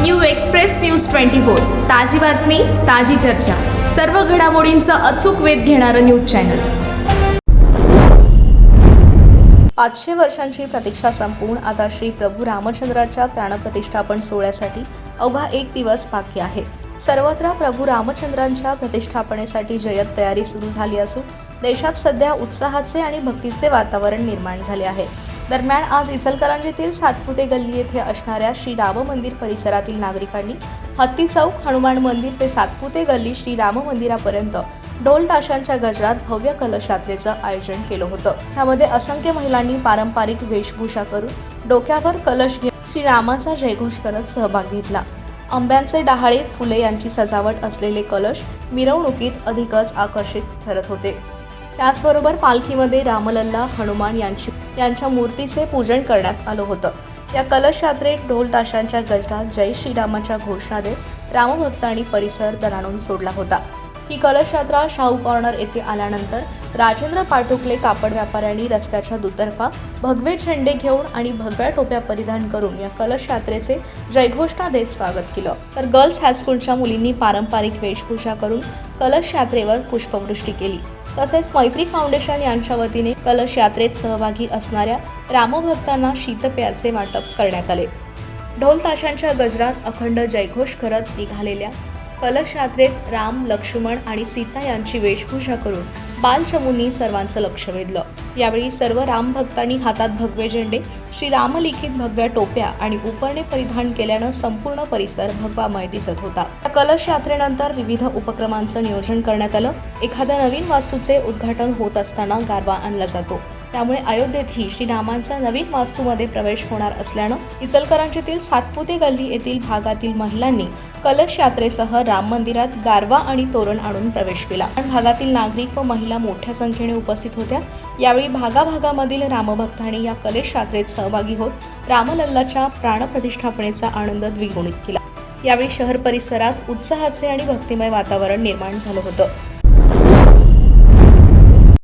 New express news twenty four. ताजी बातमी ताजी चर्चा. सर्व घडामोडींचा अचूक वेध घेणारं न्यूज चॅनल. पाचशे वर्षांची प्रतीक्षा संपवून आता श्री प्रभू रामचंद्राच्या प्राणप्रतिष्ठापन सोहळ्यासाठी अवघा एक दिवस बाकी आहे. सर्वत्र प्रभू रामचंद्रांच्या प्रतिष्ठापनेसाठी जयत तयारी सुरू झाली असून देशात सध्या उत्साहाचे आणि भक्तीचे वातावरण निर्माण झाले आहे. दरम्यान आज इचलकरंजीतील सातपुते गल्ली येथे असणाऱ्या श्री राम मंदिर परिसरातील नागरिकांनी हत्ती चौक हनुमान मंदिर ते सातपुते गल्ली श्री राम मंदिरापर्यंत ढोल ताशांच्या गजरात भव्य कलश यात्रेचं आयोजन केलं होतं. त्यामध्ये असंख्य महिलांनी पारंपरिक वेशभूषा करून डोक्यावर कलश घेऊन श्रीरामाचा जयघोष करत सहभाग घेतला. आंब्यांचे डहाळे फुले यांची सजावट असलेले कलश मिरवणुकीत अधिकच आकर्षित ठरत होते. त्याचबरोबर पालखीमध्ये रामलल्ला हनुमान यांची यांच्या मूर्तीचे पूजन करण्यात आलं होतं. या कलश यात्रेत ढोल ताशांच्या गजरात जय श्रीरामाच्या घोषणा देत रामभक्तांनी परिसर दराणून सोडला होता. ही कलश यात्रा शाहू कॉर्नर येथे आल्यानंतर राजेंद्र पाठोकले कापड व्यापाऱ्यांनी रस्त्याच्या दुतर्फा भगवे झेंडे घेऊन आणि भगव्या टोप्या परिधान करून या कलश यात्रेचे जयघोषणा देत स्वागत केलं. तर गर्ल्स हायस्कूलच्या मुलींनी पारंपरिक वेशभूषा करून कलश यात्रेवर पुष्पवृष्टी केली. तसेच मैत्री फाउंडेशन यांच्या वतीने कलश यात्रेत सहभागी असणाऱ्या रामभक्तांना शीतपेयाचे वाटप करण्यात आले. ढोल ताशांच्या गजरात अखंड जयघोष करत निघालेल्या कलशात्रेत राम लक्ष्मण आणि सीता यांची वेशभूषा करून बालचमूंनी सर्वांचं लक्ष वेधलं. यावेळी सर्व रामभक्तांनी हातात भगवे झेंडे श्री रामलिखित भगव्या टोप्या आणि उपरणे परिधान केल्यानं संपूर्ण परिसर भगवामय दिसत होता. या कलश यात्रेनंतर विविध उपक्रमांचं नियोजन करण्यात आलं. एखाद्या नवीन वास्तूचे उद्घाटन होत असताना गारवा आणला जातो. त्यामुळे अयोध्येतही श्रीरामांचा नवीन वास्तूमध्ये प्रवेश होणार असल्यानं इचलकरंजीतील सातपुते गल्ली येथील भागातील महिलांनी कलश यात्रेसह राम मंदिरात गारवा आणि तोरण आणून प्रवेश केला. भागातील नागरिक व महिला मोठ्या संख्येने उपस्थित होत्या. यावेळी भागाभागामधील रामभक्तांनी या कलश यात्रेत सहभागी होत रामलल्लाच्या प्राणप्रतिष्ठापनेचा आनंद द्विगुणित केला. यावेळी शहर परिसरात उत्साहाचे आणि भक्तिमय वातावरण निर्माण झालं होतं.